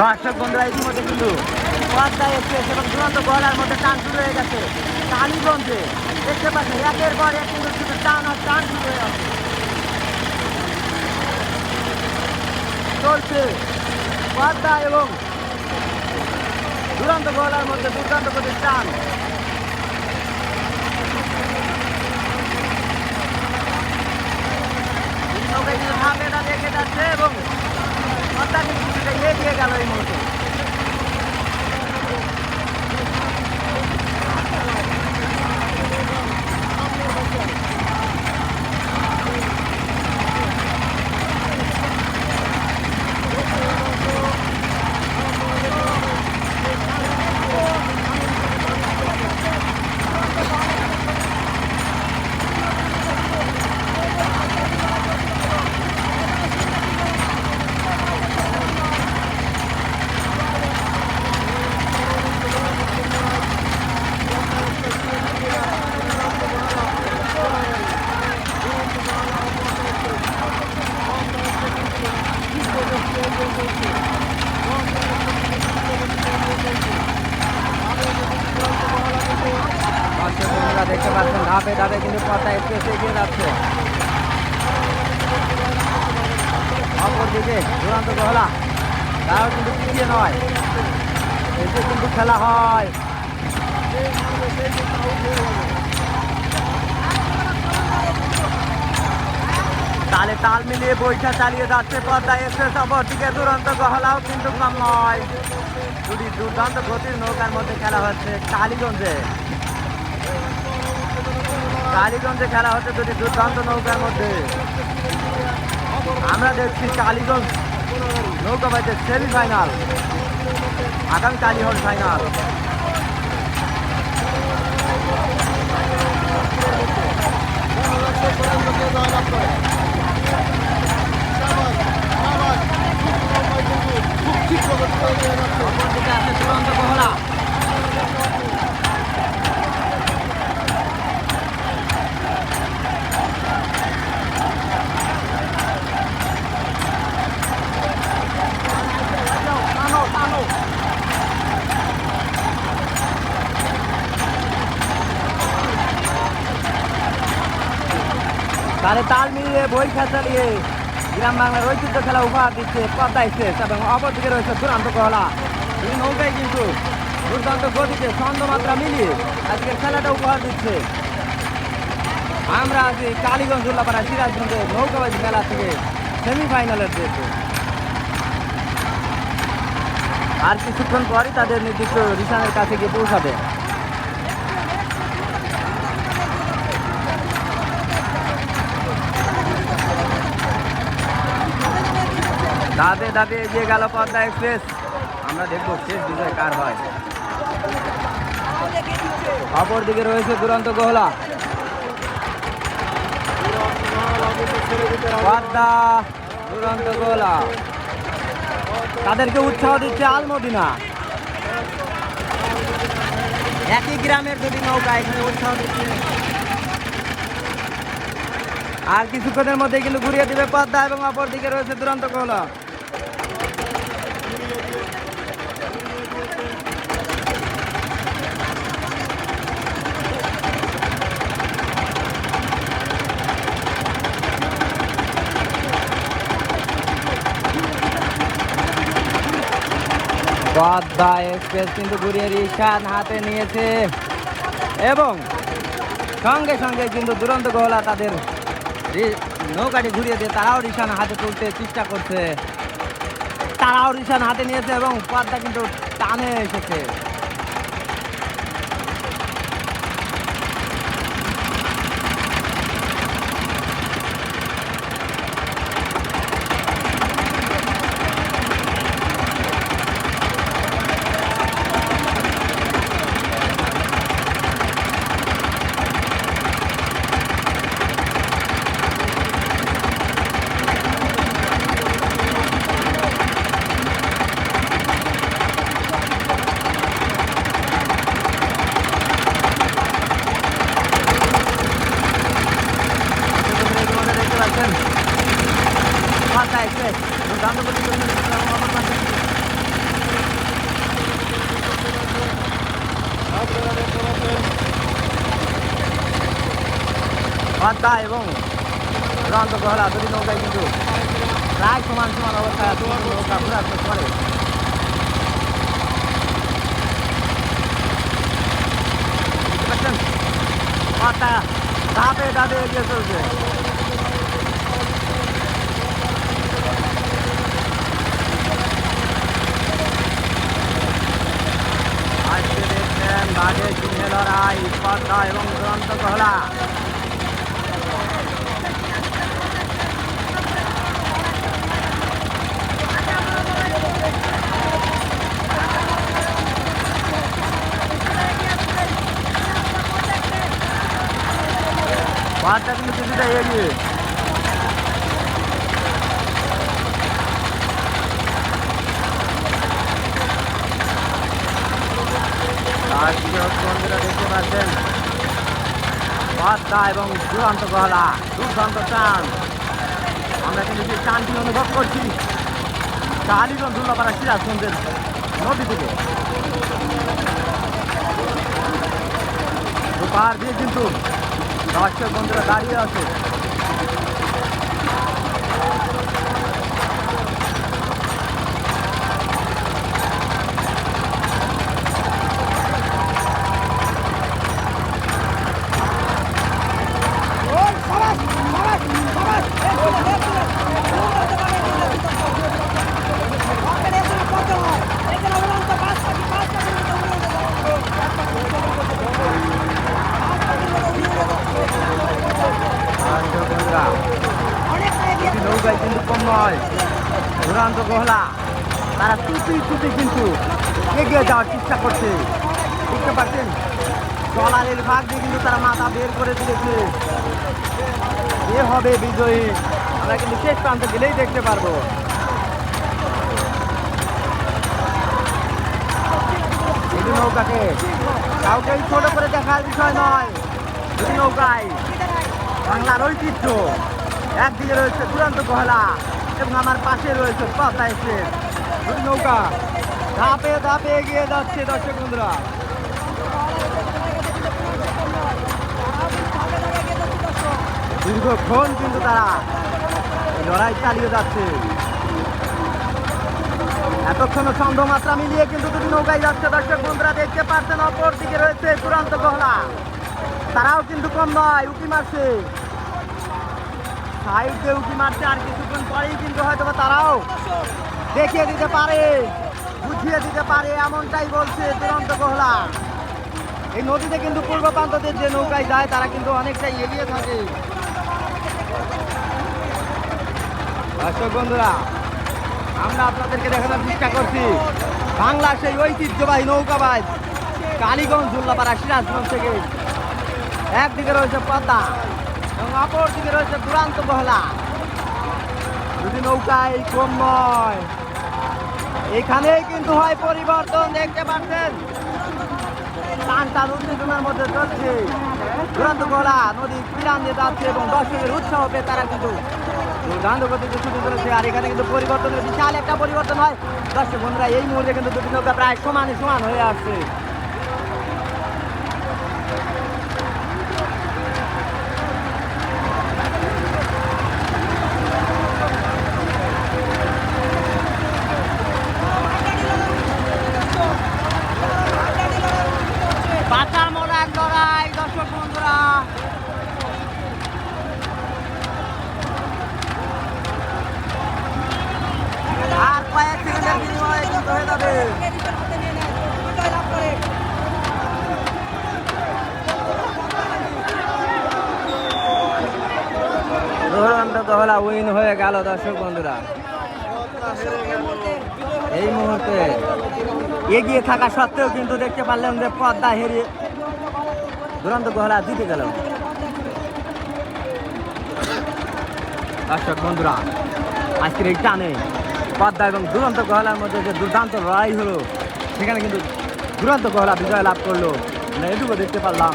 দর্শক বন্ধুরা, ইতিমধ্যে কিন্তু পর্দায় এক্সপ্রেস এবং দুরন্ত গলার মধ্যে টান শুরু হয়ে গেছে। কালীগঞ্জে দেখতে পাচ্ছেন, একের পর এক কিন্তু শুধু টান আর টান শুরু হয়ে আছে চলছে পর্দা এবং দুরন্ত গলার মধ্যে দুর্দান্ত করে টান। নৌকা কিন্তু এবং পর্দা কিন্তু কিছুটা এগিয়ে গেল এই মুহূর্তে দর্শক বন্ধুরা দেখতে পাচ্ছেন ধাপে ধাপে কিন্তু পর্দা এক্সপ্রেস এগিয়ে যাচ্ছে। অপরদিকে দুরান্ত গহলা। তারাও কিন্তু পিছিয়ে নয়। এসে কিন্তু খেলা হয়। তালে তাল মিলিয়ে বৈঠা চালিয়ে যাচ্ছে পর্দা এক্সপ্রেস। অপরদিকে দুরন্ত গহলাও কিন্তু কম নয়। দুটি দুর্দান্ত গতির নৌকার মধ্যে খেলা হচ্ছে কালীগঞ্জে। কালীগঞ্জে খেলা হচ্ছে দুটি দুর্দান্ত নৌকার মধ্যে। আমরা দেখছি কালীগঞ্জ নৌকা বাইতে সেমিফাইনাল আগামী কালী হল ফাইনাল আছে দুরন্ত গহলা তাহলে তাল মিলিয়ে বই চালিয়ে গ্রাম বাংলার ঐতিহ্য খেলা উপহার দিচ্ছে পদ্মা এক্সপ্রেস এবং অপরদিকে রয়েছে দুরান্ত গহলা এই নৌকায় কিন্তু দুর্দান্ত গতিতে ছন্দমাত্রা মিলিয়ে আজকের খেলাটা উপহার দিচ্ছে। আমরা আছি কালীগঞ্জ উল্লাপাড়া সিরাজগঞ্জের নৌকাবাজি মেলা থেকে সেমিফাইনালের দেশে আর কিছুক্ষণ পরই তাদের নির্দিষ্ট রিসানের কাছে গিয়ে পৌঁছাবে। ধাপে ধাপে এগিয়ে গেল পদ্মা এক্সপ্রেস। আমরা দেখব শেষ বিজয় কার হয়। অপর দিকে রয়েছে দুরন্ত গহলা। পদ্মা, দুরন্ত গহলা। তাদেরকে উৎসাহ দিচ্ছে আলমদিনা। একই গ্রামের দুটি নৌকা এখানে উৎসাহ দিচ্ছে। আর কিছুক্ষণের মধ্যে কিন্তু ঘুরিয়ে দিবে পদ্মা এবং অপর দিকে রয়েছে দুরন্ত গহলা। পদ্মা এক্সপ্রেস কিন্তু ঘুরিয়ে রিশান হাতে নিয়েছে। এবং সঙ্গে সঙ্গে কিন্তু দুরন্ত গোহলা তাদের নৌকাটি ঘুরিয়ে দিয়ে তারাও রিশান হাতে তুলতে চেষ্টা করছে। তারাও রিশান হাতে নিয়েছে এবং পদ্মা কিন্তু টানে এসেছে। হত্যা এবং চূড়ান্ত প্রহরা দুটি নৌকায় কিন্তু প্রায় সমান সমান অবস্থায় নৌকা পুরাস্ত করে। ধাপে ধাপে এগিয়ে চলছে। লড়াই পদ্মা এবং দুরন্ত গহলা পদ্মা কিন্তু কিছুটা এগিয়ে আর কৃষক বন্ধুরা দেখতে পাচ্ছেন পদ্মা এবং দুরন্ত গহলা দুর্দান্ত টান। আমরা কিন্তু সেই টানটি অনুভব করছি। কালীগঞ্জ দুর্লাপাড়া সিরাজগঞ্জের নদী থেকে। পার দিয়ে কিন্তু দর্শক বন্ধুরা দাঁড়িয়ে আছে দর্শক বন্ধুরা দুটি দুরান্ত গহলা। তারা টুপি টুপি কিন্তু এগিয়ে যাওয়ার চেষ্টা করছে। বুঝতে পারছেন? জলালের ভাগ দিয়ে কিন্তু তারা মাথা বের করে দিয়েছে। এ হবে বিজয়ী। আমরা কিন্তু শেষ প্রান্তে গেলেই দেখতে পারব। নৌকাকে কাউকে ছোট করে দেখার বিষয় নয়। নৌকায় বাংলার ঐতিহ্য। একদিকে রয়েছে দুরান্ত গহলা। এবং আমার পাশে রয়েছে পাতা দুটি নৌকা। ধাপে ধাপে এগিয়ে যাচ্ছে দর্শক বন্ধুরা। দীর্ঘক্ষণ কিন্তু তারা লড়াই চালিয়ে যাচ্ছে। এতক্ষণ ছন্দ মাত্রা মিলিয়ে কিন্তু দুটি নৌকায় যাচ্ছে দর্শক বন্ধুরা, দেখতে পাচ্ছেন অপর দিকে রয়েছে দুরান্ত গহলা তারাও কিন্তু কম নয়, উকি মারছে। সাইড দিয়ে উকি মারছে আর কিছুক্ষণ পরেই কিন্তু হয়তো তারাও দেখিয়ে দিতে পারে, বুঝিয়ে দিতে পারে, এমনটাই বলছে দুরন্ত গহলা এই নদীতে কিন্তু পূর্ব প্রান্তদের যে নৌকায় যায়, তারা কিন্তু অনেকটাই এগিয়ে থাকে। দর্শক বন্ধুরা, আমরা আপনাদেরকে দেখানোর চেষ্টা করছি বাংলা সেই ঐতিহ্যবাহী নৌকাবাজ কালীগঞ্জ, উল্লাপাড়া, সিরাজগঞ্জ থেকে। একদিকে রয়েছে পদ্মা। এবং অপর দিকে রয়েছে দুরান্ত বহলা যদি নৌকায় কম নয় কিন্তু হয় পরিবর্তন, দেখতে পাচ্ছেন? টান উত্তেজনার মধ্যে চলছে। দুরান্ত বহলা নদী পিরান দিয়ে যাচ্ছে এবং দর্শকের উৎসাহ পেয়ে তারা কিন্তু দুর্দান্ত গতিতে ছুটে চলেছে। আর এখানে কিন্তু পরিবর্তনের বিশাল একটা পরিবর্তন হয়। দর্শক বন্ধুরা, এই মুহূর্তে কিন্তু দুটি নৌকা প্রায় সমানে সমান হয়ে আসছে বাঁচা মরার লড়াই দর্শক বন্ধুরা আর কয়েক সেকেন্ডের বিনিময়ে কিন্তু হয়ে যাবে দুরন্ত উইন হয়ে গেল দর্শক বন্ধুরা। এই মুহূর্তে এগিয়ে থাকা সত্ত্বেও কিন্তু দেখতে পারলেন যে পদ্মা হেরিয়ে দুরন্ত গহলা জিতে গেল। দর্শক বন্ধুরা, আজকের এই টানে পদ্মা এবং দুরন্ত গহলার মধ্যে যে দুর্দান্ত লড়াই হলো, সেখানে কিন্তু দুরন্ত গহলা বিজয় লাভ করল। এটুকু দেখতে পারলাম।